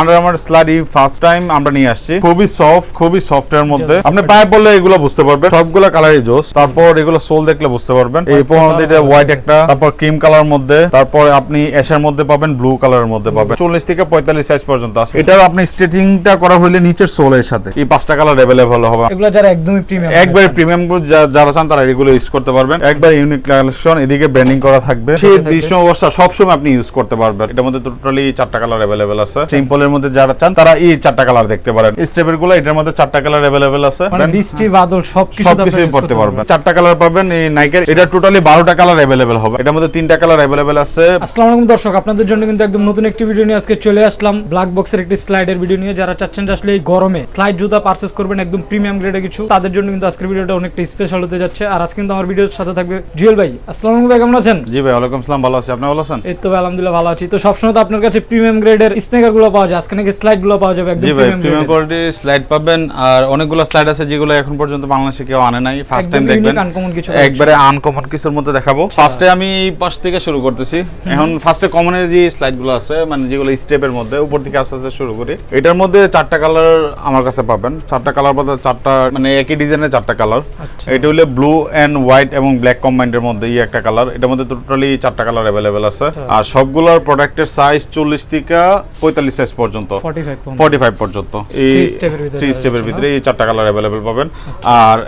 Under আমার স্লাডি first time আমরা নিয়ে আসছি। খুবই সফট খুবই সফট এর মধ্যে। আপনি পায়ে বললে এগুলো বুঝতে পারবেন। সবগুলো কালারই জোস। তারপর এগুলো সোল দেখলে বুঝতে পারবেন। এই এটা হোয়াইট একটা। তারপর ক্রিম কালার মধ্যে। তারপর আপনি অ্যাশের মধ্যে পাবেন ব্লু কালারের মধ্যে পাবেন। চল্লিশ থেকে পঁয়তাল্লিশ সাইজ পর্যন্ত আছে। এটার আপনি করা হইলে নিচের সোলের সাথে। এই পাঁচটা কালার অ্যাভেলেবল হবে। এগুলো যারা একদমই প্রিমিয়াম একবারে প্রিমিয়াম যারা চান তারা এগুলো ইউজ করতে পারবেন। একবার ইউনিক কালেকশন এদিকে ব্র্যান্ডিং করা থাকবে। গ্রীষ্ম অবস্থা সবসময় আপনি ইউজ করতে পারবেন। এটার মধ্যে টোটালি চারটা কালার অ্যাভেলেবেল আছে। সিম্পলের মধ্যে যারা চান তারা এই চারটা কালার দেখতে পারেন। স্টেপেরগুলো এটার মধ্যে চারটা কালার অ্যাভেলেবেল আছে। মানে বৃষ্টি বাদল সবকিছু সবকিছুই পড়তে পারবেন। চারটা কালার পাবেন এই নাইকের এটা টোটালি বারোটা কালার অ্যাভেলেবেল হবে। এটার মধ্যে তিনটা কালার অ্যাভেলেবেল আছে। আসসালামু আলাইকুম দর্শক আপনাদের জন্য কিন্তু একদম নতুন একটি ভিডিও নিয়ে আজকে চলে আসলাম। ব্ল্যাক বক্সের একটি স্লাইডের ভিডিও নিয়ে। যারা চাচ্ছেন আসলে এই গরমে স্লাইড জুতা পারচেস করবেন একদম প্রিমিয়াম গ্রেডে কিছু তাদের জন্য কিন্তু আজকের ভিডিওটা অনেকটা স্পেশাল হতে যাচ্ছে। আর আজকে কিন্তু আমার ভিডিওর সাথে থাকবে জুয়েল ভাই। আসসালামু আলাইকুম ভাই কেমন আছেন? জি ভাই ওয়ালাইকুম আসসালাম ভালো আছি। আপনি ভালো আছেন? এই তো ভাই, আলহামদুলিল্লাহ ভালো আছি। তো সবসময় তো আপনার কাছে প্রিমিয়াম গ্রেডের স্নেকারগুলো পাওয়া যায়। আজকে নাকি স্লাইডগুলো পাওয়া যাবে একদম প্রিমিয়াম কোয়ালিটির স্লাইড পাবেন। আর অনেকগুলো স্লাইড আছে যেগুলো এখন পর্যন্ত বাংলাদেশে কেউ আনে নাই। ফার্স্ট টাইম দেখবেন। একবারে আনকমন কিছুর মধ্যে দেখাবো। ফার্স্টে আমি এই পাশ থেকে শুরু করতেছি। এখন ফার্স্টে কমনের যে স্লাইডগুলো আছে মানে যেগুলো স্টেপের মধ্যে উপর থেকে আস্তে আস্তে শুরু করি এটার মধ্যে চারটা কালার আমার কাছে পাবেন। চারটা কালার বলতে চারটা মানে একই ডিজাইনের চারটা কালার আচ্ছা। এটা হলো ব্লু এন্ড হোয়াইট এবং ব্ল্যাক কম্বাইন্ডের মধ্যে এই একটা কালার এটার মধ্যে টোটালি চারটা কালার অ্যাভেলেবেল আছে। আচ্ছা। আর সবগুলোর প্রোডাক্টের সাইজ চল্লিশ থেকে পঁয়তাল্লিশ সাইজ পর্যন্ত। 45 পর্যন্ত। এই থ্রি স্টেপের ভিতরে এই চারটা কালার অ্যাভেলেবেল পাবেন। আর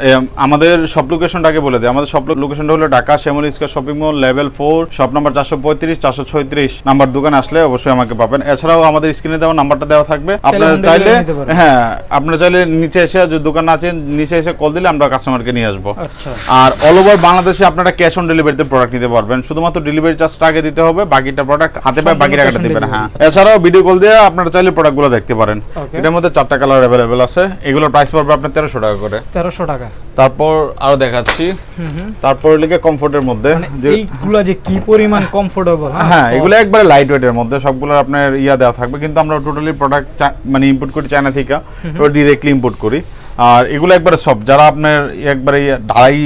আমাদের সব লোকেশনটাকে বলে দিই। আমাদের সব লোকেশনটা হলো Dhaka Shyamoli square shopping mall level four shop number চারশো পঁয়ত্রিশ চারশো ছয়ত্রিশ নাম্বার দোকানে আসলে অবশ্যই আমাকে পাবেন। এছাড়াও আমাদের স্ক্রিনে দেওয়া নাম্বারটা দেওয়া থাকবে। আপনারা চাইলে। হ্যাঁ আপনারা চাইলে নিচে এসে যদি দোকান আছেন নিচে এসে কল দিলে আমরা কাস্টমারকে নিয়ে আসব। আচ্ছা। আর অল ওভার বাংলাদেশে আপনারা ক্যাশ অন ডেলিভারিতে প্রোডাক্ট নিতে পারবেন। শুধুমাত্র ডেলিভারি চার্জটা আগে দিতে হবে বাকিটা প্রোডাক্ট হাতে পায় বাকি টাকাটা দিবেন হ্যাঁ। এছাড়াও ভিডিও কল দিয়ে আপনারা চাইলে প্রোডাক্টগুলো দেখতে পারেন। এটার মধ্যে চারটা কালার অ্যাভেলেবেল আছে। এগুলোর প্রাইস পড়বে আপনার তেরোশো টাকা করে। তেরোশো টাকা। তারপর আরও দেখাচ্ছি। তারপর লিখে কমফোর্টের মধ্যে যে এইগুলা যে কি পরিমাণ কমফোর্টেবল হ্যাঁ? এগুলো একবারে লাইট ওয়েটের মধ্যে। সবগুলো আপনার ইয়া দেওয়া থাকবে। কিন্তু আমরা টোটালি প্রোডাক্ট মানে ইম্পোর্ট করি চায়না থেকে। ডিরেক্টলি ইম্পোর্ট করি। আর এগুলো একবারে সব যারা আপনার একবারে ঢালাই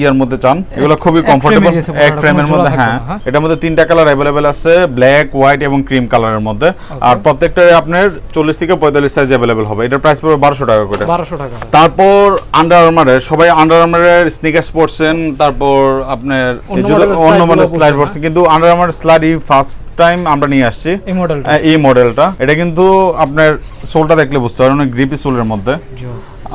ইয়ার মধ্যে চান এগুলো খুবই কমফোর্টেবল এক ফ্রেমের মধ্যে হ্যাঁ। হ্যাঁ? এটার মধ্যে তিনটা কালার অ্যাভেলেবেল আছে ব্ল্যাক হোয়াইট এবং ক্রিম কালারের মধ্যে। আর প্রত্যেকটা আপনার চল্লিশ থেকে পঁয়তাল্লিশ সাইজ অ্যাভেলেবেল হবে। এটার প্রাইস পড়বে বারোশো টাকা করে। বারোশো টাকা তারপর আন্ডার আর্মারের সবাই আন্ডার আর্মারের স্নিকার্স পরছেন তারপর আপনার অন্যগুলো স্লাইড পরছেন, কিন্তু Under Armour slide first time আমরা নিয়ে আসছি। এই মডেলটা আহ, এই মডেলটা এটা কিন্তু আপনার সোলটা দেখলে বুঝতে পারেন অনেক গ্রিপি সোলের মধ্যে।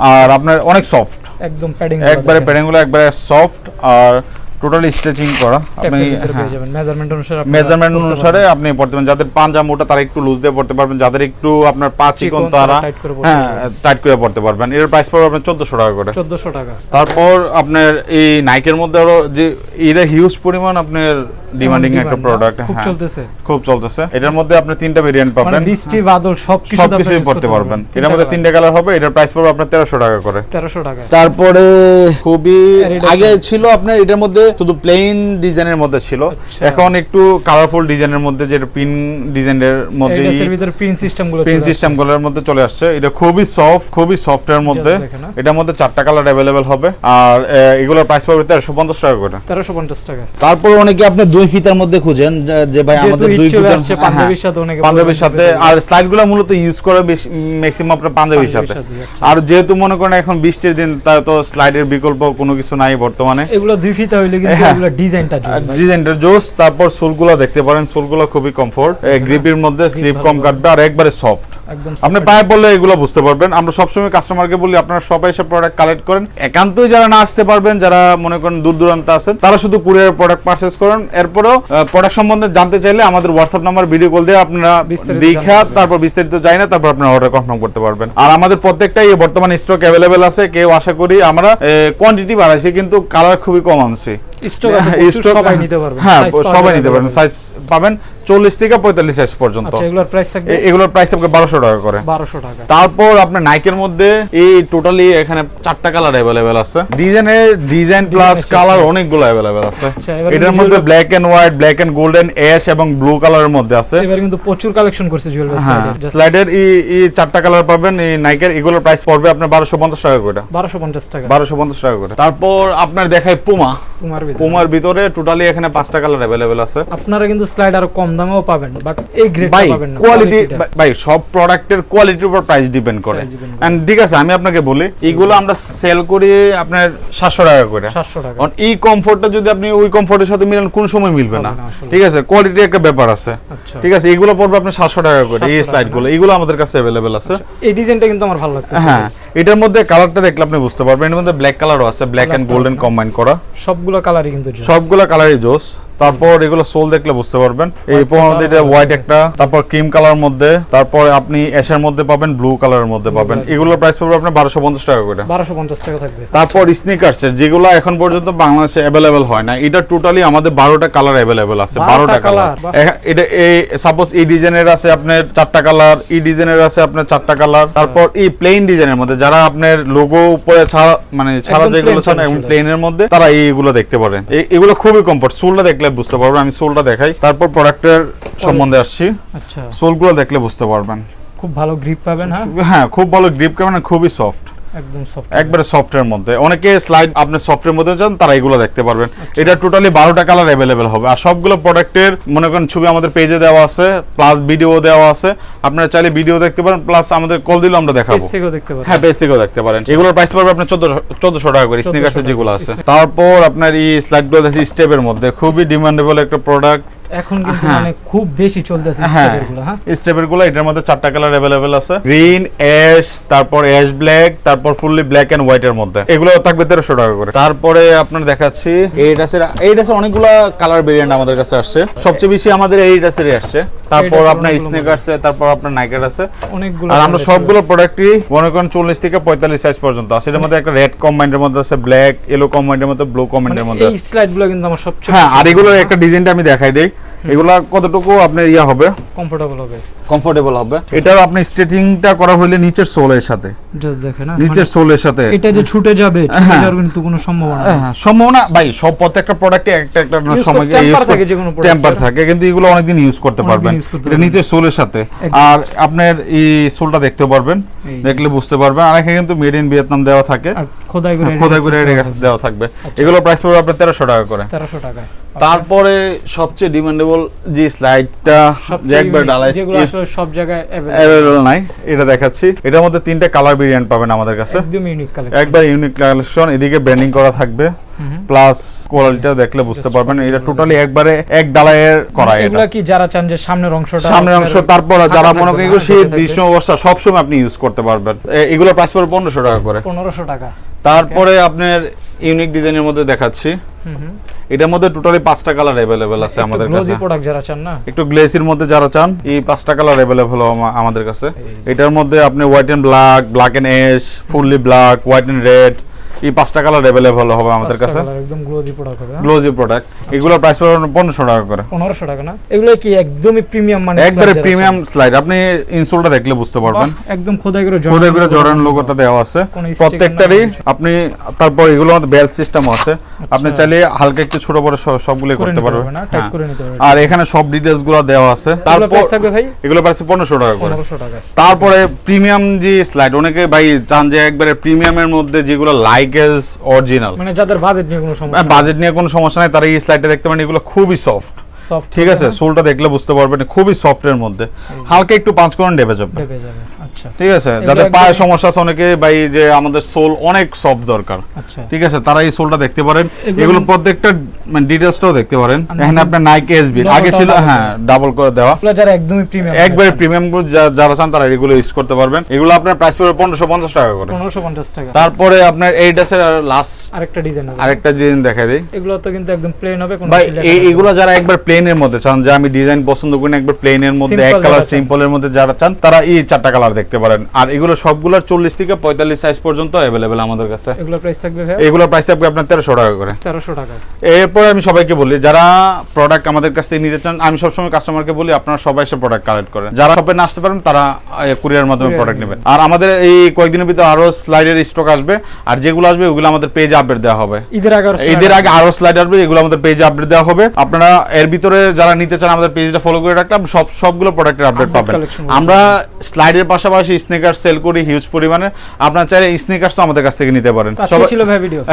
আর আপনার অনেক সফট একদম প্যাডিং একবারে প্যাডিংগুলো একবারে সফট আর টোটালি স্ট্রেচিং করা। আপনি হ্যাঁ, মেজারমেন্ট অনুসারে মেজারমেন্ট অনুসারে আপনি পড়তে পারেন যাদের পাঞ্জা মোটা তারা একটু লুজ দিয়ে পড়তে পারবেন। যাদের একটু আপনার পা চিকন তারা পড়তে হ্যাঁ টাইট করে পড়তে পারবেন। এর প্রাইস পড়বে আপনার চোদ্দশো টাকা করে। 1400 টাকা। তারপর আপনার এই নাইকের মধ্যে আরও যে এটা হিউজ পরিমাণ আপনার ডিমান্ডিং একটা প্রোডাক্ট খুব হ্যাঁ। চলতেছে। খুব চলতেছে। এটার মধ্যে আপনি তিনটা ভেরিয়েন্ট মানে পাবেন। বৃষ্টি বাদল সবকিছু সবকিছুই পড়তে পারবেন। এটার মধ্যে তিনটা কালার হবে। এটার প্রাইস পড়বে আপনার তেরোশো টাকা করে। 1300 টাকা তারপরে খুবই আগে ছিল আপনার এটার মধ্যে শুধু প্লেন ডিজাইনের মধ্যে ছিল। আচ্ছা। এখন একটু কালারফুল ডিজাইনের মধ্যে যেটা পিন ডিজাইনের মধ্যে পিন চলে আসছে। সিস্টেমগুলোর মধ্যে চলে আসছে। এটা খুবই সফট খুবই সফট এর মধ্যে। এটার মধ্যে চারটা কালার অ্যাভেলেবেল হবে। আর এগুলোর প্রাইস পড়বে তেরোশো পঞ্চাশ টাকা করে। 1350 টাকা। তারপর অনেকে আপনি দুই ফিতার মধ্যে খুঁজেন যে- ভাই আমাদের দুই ফিতার হ্যাঁ, পাঞ্জাবির সাথে অনেকে পাঞ্জাবির সাথে। আর স্লাইডগুলো মূলত ইউজ করে ম্যাক্সিমাম আপনার পাঞ্জাবির সাথে। আর যেহেতু মনে করেন এখন বৃষ্টির দিন তা তো স্লাইডের বিকল্প কোনো কিছু নাই বর্তমানে। এগুলো দুই ফিতা হইলে কিন্তু হ্যাঁ। এগুলো ডিজাইনটা জোস ডিজাইনটা জোস তারপর সোলগুলো দেখতে পারেন সোলগুলো খুবই কমফোর্ট গ্রিপের মধ্যে স্লিপ কম কাটবে আর একবারে সফট আপনি পায়ে বললে এগুলো বুঝতে পারবেন। আমরা সবসময় কাস্টমারকে বলি আপনারা সবাই এসে প্রোডাক্ট কালেক্ট করেন। একান্তই যারা না আসতে পারবেন যারা মনে করেন দূর দূরান্তে আছেন তারা শুধু কুরিয়ার প্রোডাক্ট পারচেস করেন। এরপরও প্রোডাক্ট সম্বন্ধে জানতে চাইলে আমাদের হোয়াটসঅ্যাপ নাম্বার ভিডিও কল দিয়ে আপনারা দেখা তারপর বিস্তারিত যাই না তারপর আপনারা অর্ডার কনফার্ম করতে পারবেন। আর আমাদের প্রত্যেকটাই বর্তমানে স্টক অ্যাভেলেবেল আছে। কেউ আশা করি আমরা কোয়ান্টিটি বাড়াইছি কিন্তু কালার খুবই কম আনছি। স্টক আছে সবাই নিতে পারবেন হ্যাঁ সবাই নিতে পারবেন সাইজ পাবেন। চল্লিশ থেকে পঁয়তাল্লিশ সাইজ পর্যন্ত। আচ্ছা এগুলোর প্রাইস থাকবে? এ- এগুলোর প্রাইস থাকবে বারোশো টাকা করে। 1200 টাকা। তারপর আপনার নাইকের মধ্যে এই টোটালি এখানে চারটা কালার অ্যাভেলেবেল আছে। ডিজাইনের ডিজাইন প্লাস কালার অনেকগুলো অ্যাভেলেবেল আছে। আচ্ছা, এটার মধ্যে black and white black and golden ash এবং ব্লু কালারের মধ্যে আছে। এবার কিন্তু প্রচুর কালেকশন করছে জুয়েল হ্যাঁ স্লাইডের। এই এই চারটা কালার পাবেন এই নাইকের এগুলোর প্রাইস পড়বে আপনার বারোশো পঞ্চাশ টাকা করে। 1250 টাকা। বারোশো পঞ্চাশ টাকা করে। তারপর আপনার দেখায় পুমা পুমার ভিতরে। টোটালি এখানে পাঁচটা কালার অ্যাভেলেবেল আছে। আপনারা কিন্তু স্লাইড আরও কম দামেও পাবেন বাট এই গ্রেড ভাই পাবেন না কোয়ালিটি ভাই সব প্রোডাক্টের কোয়ালিটির উপর প্রাইস ডিপেন্ড করে। এন্ড ঠিক আছে আমি আপনাকে বলি এইগুলো আমরা সেল করি আপনার সাতশো টাকা করে। 700 টাকা। এই কমফোর্টটা যদি আপনি ওই কমফোর্টের সাথে মিলান কোন সময় মিলবে না। ঠিক আছে কোয়ালিটির একটা ব্যাপার আছে। আচ্ছা। ঠিক আছে এগুলো পড়বে আপনার সাতশো টাকা করে এই টাকা স্লাইডগুলো এগুলো আমাদের কাছে অ্যাভেলেবেল আছে। এই ডিজাইনটা কিন্তু আমার ভালো লাগছে হ্যাঁ এটার মধ্যে কালারটা দেখলে আপনি বুঝতে পারবেন এর মধ্যে ব্ল্যাক কালারও আছে ব্ল্যাক এন্ড গোল্ডেন কম্বাইন করা। সবগুলো কালারই কিন্তু। সবগুলো কালারই জোস। তারপর এগুলো সোল দেখলে বুঝতে পারবেন। এই এটা হোয়াইট একটা। তারপর ক্রিম কালার মধ্যে। তারপর আপনি অ্যাশের মধ্যে পাবেন ব্লু কালারের মধ্যে পাবেন। এগুলোর প্রাইস পড়বে আপনার বারোশো পঞ্চাশ টাকা করে। 1250 টাকা থাকবে। তারপর স্নিকার্সের যেগুলো এখন পর্যন্ত বাংলাদেশে অ্যাভেলেবেল হয় না এটা টোটালি আমাদের বারোটা কালার অ্যাভেলেবেল আছে বারোটা কালার এটা এই সাপোজ এই ডিজাইনের আছে আপনার চারটা কালার এই ডিজাইনের আছে আপনার চারটা কালার তারপর এই প্লেন ডিজাইনের মধ্যে যারা আপনার লোগো উপরে ছাড়া মানে ছাড়া যেগুলো চান এবং প্লেনের মধ্যে তারা এইগুলো দেখতে পারেন এগুলো খুবই কমফোর্ট সোলটা দেখলে বুঝতে পারবেন। আমি সোলটা দেখাই। তারপর প্রোডাক্টের সম্বন্ধে আসছি। আচ্ছা। সোলগুলো দেখলে বুঝতে পারবেন। খুব ভালো গ্রিপ পাবেন হ্যাঁ? হ্যাঁ খুব ভালো গ্রিপ পাবেন খুবই সফট একদম একবারে সফটওয়্যার মধ্যে। অনেকে স্লাইড আপনি সফটওয়্যার মধ্যে চান তারা এগুলো দেখতে পারবেন। এটা টোটালি বারোটা কালার অ্যাভেলেবেল হবে। আর সবগুলো প্রোডাক্টের মনে করেন ছবি আমাদের পেজে দেওয়া আছে প্লাস ভিডিও দেওয়া আছে। আপনারা চাইলে ভিডিও দেখতে পারেন প্লাস আমাদের কল দিলেও আমরা দেখাবো। পারেন হ্যাঁ পেজ থেকেও দেখতে পারেন। এগুলোর প্রাইস পড়বে আপনার চোদ্দ চোদ্দশো টাকা করে 1400 স্নিকার্সের যেগুলো আছে। তারপর আপনার এই স্লাইডগুলো আছে স্টেপের মধ্যে। খুবই ডিমান্ডেবল একটা প্রোডাক্ট এখন কিন্তু হ্যাঁ। মানে খুব বেশি চলতেছে হ্যাঁ। হ্যাঁ? এটার মধ্যে চারটা কালার আছে। গ্রিন অ্যাশ তারপর অ্যাশ ব্ল্যাক তারপর ফুললি ব্ল্যাক এন্ড হোয়াইট এর মধ্যে। এগুলো থাকবে তেরোশো টাকা করে। তারপরে আপনার দেখাচ্ছি এই ড্রেসের এই অনেকগুলো কালার ভেরিয়েন্ট আমাদের কাছে আসছে। সবচেয়ে বেশি আমাদের এই ড্রেসেরই আসছে। তারপর আপনার অনেকগুলো স্নেকার আছে। তারপর আপনার নাইকের আছে। অনেকগুলো আর আমরা সবগুলো প্রোডাক্টই মনে করেন চল্লিশ থেকে পঁয়তাল্লিশ সাইজ পর্যন্ত আছে। এর মধ্যে একটা রেড কম্বাইন্ডের মধ্যে আছে ব্ল্যাক এলো কম্বাইন্ডের মধ্যে ব্লু মানে কম্বাইন্ডের মধ্যে এই আছে। স্লাইডগুলো কিন্তু আমার সবচেয়ে হ্যাঁ আর এগুলোর একটা ডিজাইনটা আমি দেখাই দেই। এগুলা কতটুকু আপনার ইয়া হবে? কমফোর্টেবল হবে। কমফোর্টেবল হবে। এটার আপনি স্ট্রেচিংটা করা হলে নিচের সোলের সাথে। জাস্ট দেখেন হ্যাঁ, নিচের সোলের সাথে। মানে এটা যে ছুটে যাবে ছুটে হ্যাঁ। যাওয়ার কিন্তু কোনো সম্ভাবনা নেই। হ্যাঁ, সম্ভাবনা ভাই সব প্রত্যেকটা প্রোডাক্টে একটা একটা সময় temper থাকে যে কোনো product টেম্পার থাকে কিন্তু এগুলো অনেকদিন ইউজ করতে পারবেন। এটা। নিচের সোলের সাথে। আর আপনার এই সোলটা দেখতে পারবেন দেখলে বুঝতে পারবেন। আর এখানে কিন্তু মেড ইন ভিয়েতনাম দেওয়া থাকে। খোদাই করে হ্যাঁ, খোদাই করে দেওয়া থাকবে। এগুলো প্রাইস পড়বে আপনার তেরোশো টাকা করে। তেরোশো টাকায়। তারপরে সবচেয়ে ডিমান্ডেবল যে স্লাইডটা যে একবার unique, ডালাই যেগুলো আসলে সব জায়গায় নাই এটা দেখাচ্ছি। এটার মধ্যে তিনটা কালার ভেরিয়েন্ট পাবেন আমাদের কাছে। একদম ইউনিক কালেকশন একবার ইউনিক কালেকশন এদিকে ব্র্যান্ডিং করা থাকবে। প্লাস কোয়ালিটিটা দেখলে বুঝতে পারবেন। এটা টোটালি একবারে এক ডালাইয়ের করা এটা। এগুলা কি যারা চান যে সামনের অংশটা সামনের অংশ তারপর যারা মনে করেন এগুলো শীত গ্রীষ্ম পনেরোশো অবস্থা সবসময় আপনি ইউজ করতে পারবেন। এ- এগুলোর প্রাইস পড়বে পনেরোশো টাকা করে। টাকা। তারপরে আপনার ইউনিক ডিজাইনের মধ্যে দেখাচ্ছি। এটার মধ্যে টোটালি পাঁচটা কালার অ্যাভেলেবেল আছে আমাদের কাছে। প্রোডাক্ট যারা চান না? একটু গ্লেসির মধ্যে যারা চান এই পাঁচটা কালার অ্যাভেলেবল আমাদের কাছে। এটার মধ্যে আপনি white and black black and ash fully black white and red এই পাঁচটা কালার অ্যাভেলেবল হবে আমাদের কাছে। একদম গ্লোজি প্রোডাক্ট হবে গ্লোজি প্রোডাক্ট এগুলোর প্রাইস পড়বে পনেরোশো টাকা করে। পনেরোশো টাকা না? এগুলো কি একদমই প্রিমিয়াম মানে একবারে প্রিমিয়াম স্লাইড আপনি ইনসোলটা দেখলে বুঝতে পারবেন। একদম খোদাই করে খোদাই করে জর্ডান লোগোটা দেওয়া আছে। প্রত্যেকটারই আপনি তারপর এগুলোর মধ্যে বেল সিস্টেম আছে। আপনি চাইলে হালকা একটু ছোট বড় সব- সবগুলো করতে পারবেন। হ্যাঁ। আর এখানে সব ডিটেলসগুলো দেওয়া আছে। এগুলো তারপর এগুলো প্রাইস পনেরোশো টাকা করে। পনেরোশো টাকা। তারপরে প্রিমিয়াম যে স্লাইড অনেকে ভাই চান যে একবারে প্রিমিয়ামের মধ্যে যেগুলো লাইকেস অরিজিনাল মানে যাদের বাজেট নিয়ে কোনো সমস্যা বাজেট নিয়ে কোনো সমস্যা নাই তারা এই স্লাইডটা দেখতে পারেন এগুলো খুবই সফট সফট ঠিক আছে? সোলটা দেখলে বুঝতে পারবেন খুবই সফটের মধ্যে। হালকা একটু পাঁচ করুন ডেবে যাবে। ঠিক আছে? যাদের পায়ে সমস্যা আছে অনেকে ভাই যে আমাদের সোল অনেক সফট দরকার। আচ্ছা। ঠিক আছে? তারা এই সোলটা দেখতে পারেন। এগুলো- প্রত্যেকটা মানে ডিটেলসটাও দেখতে পারেন। এখানে আপনার নাইকি এসবি আগে ছিল হ্যাঁ ডাবল করে দেওয়া। যারা একদমই প্রিমিয়াম একবারে প্রিমিয়াম যারা চান তারা এগুলো ইউজ করতে পারবেন। এগুলো আপনার প্রাইস পড়বে পনেরোশো পঞ্চাশ টাকা করে। পনেরোশো পঞ্চাশ টাকা। তারপরে আপনার এই ড্রেসের লাস্ট আরেকটা ডিজাইন হবে। আরেকটা ডিজাইন দেখাই দিই। এগুলো তো কিন্তু একদম প্লেন হবে কোনো ভাই এই এগুলো যারা একবার প্লেনের মধ্যে চান যে আমি ডিজাইন পছন্দ করি না একবার প্লেনের মধ্যে এক কালার। সিম্পলের মধ্যে যারা চান তারা এই চারটা কালার দেখতে পারেন। আর এগুলো সবগুলোর চল্লিশ থেকে পঁয়তাল্লিশ সাইজ পর্যন্ত অ্যাভেলেবেল আমাদের কাছে। এগুলো প্রাইস থাকবে ভাই এগুলোর প্রাইস থাকবে আপনার তেরোশো টাকা করে। তেরোশো টাকা। এরপরে আমি সবাইকে বলি যারা প্রোডাক্ট আমাদের কাছ থেকে নিতে চান আমি সবসময় কাস্টমারকে বলি আপনারা সবাই এসে প্রোডাক্ট কালেক্ট করেন। যারা শপে না আসতে পারেন তারা কুরিয়ার মাধ্যমে প্রোডাক্ট নেবেন। আর আমাদের এই কয়েকদিনের ভিতরে আরও স্লাইডের স্টক আসবে। আর যেগুলো আসবে ওগুলো আমাদের পেজে আপডেট দেওয়া হবে। ঈদের আগে আরও ঈদের আগে আরও স্লাইড আসবে এগুলো আমাদের পেজে আপডেট দেওয়া হবে। আপনারা এর ভিতরে যারা নিতে চান আমাদের পেজটা ফলো করে রাখলে সব সবগুলো প্রোডাক্টের আপডেট পাবেন। আমরা স্লাইডের পাশাপাশি স্নিকার সেল করি হিউজ পরিমাণে। আপনার চাইলে স্নিকার্স তো আমাদের কাছ থেকে নিতে পারেন।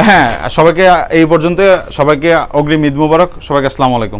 হ্যাঁ সবাইকে এই পর্যন্ত সবাইকে অগ্রিম ঈদ মুবারক। সবাইকে আসসালামু আলাইকুম।